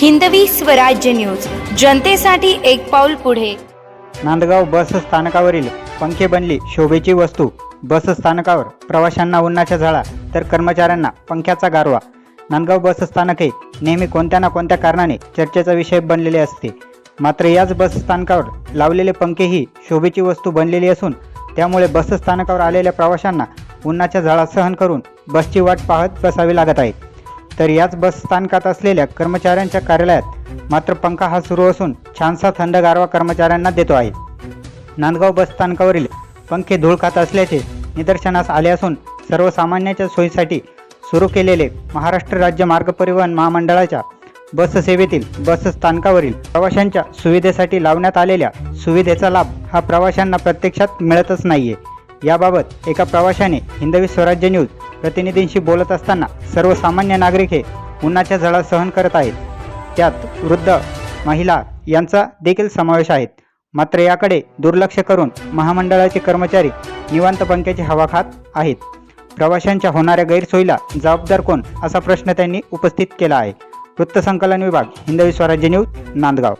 Hindavi Swarajya news. जनतेसाठी एक पाऊल पुढे. नांदगाव बस स्थानकावरील पंखे बनली शोभेची वस्तू. बस स्थानकावर प्रवाशांना उन्हाच्या झळा तर कर्मचाऱ्यांना पंख्याचा गारवा. नांदगाव बस स्थानक हे नेहमी कोणत्या ना कोणत्या कारणाने चर्चेचा विषय बनलेले असते. मात्र याच बस स्थानकावर लावलेले पंखे ही शोभेची वस्तू बनलेली असून त्यामुळे बस स्थानकावर आलेल्या प्रवाशांना उन्हाच्या झळा सहन करून बसची वाट पाहत बसावी लागत आहे. तर याच बस स्थानकात असलेल्या कर्मचाऱ्यांच्या कार्यालयात मात्र पंखा हा सुरू असून छानसा थंड गारवा कर्मचाऱ्यांना देतो आहे. नांदगाव बस स्थानकावरील पंखे धूळ खात असल्याचे निदर्शनास आले असून सर्वसामान्यांच्या सोयीसाठी सुरू केलेले महाराष्ट्र राज्य मार्ग परिवहन महामंडळाच्या बससेवेतील बसस्थानकावरील बस स्थानकावरील प्रवाशांच्या सुविधेसाठी लावण्यात आलेल्या सुविधेचा लाभ हा प्रवाशांना प्रत्यक्षात मिळतच नाहीये. याबाबत एका प्रवाशाने हिंदवी स्वराज्य न्यूज प्रतिनिधींशी बोलत असताना सर्वसामान्य नागरिक हे उन्हाच्या झळा सहन करत आहेत. त्यात वृद्ध महिला यांचा देखील समावेश आहे. मात्र याकडे दुर्लक्ष करून महामंडळाचे कर्मचारी निवांत पंख्याची हवा खात आहेत. प्रवाशांच्या होणाऱ्या गैरसोयीला जबाबदार कोण असा प्रश्न त्यांनी उपस्थित केला आहे. वृत्तसंकलन विभाग हिंदवी स्वराज्य न्यूज नांदगाव.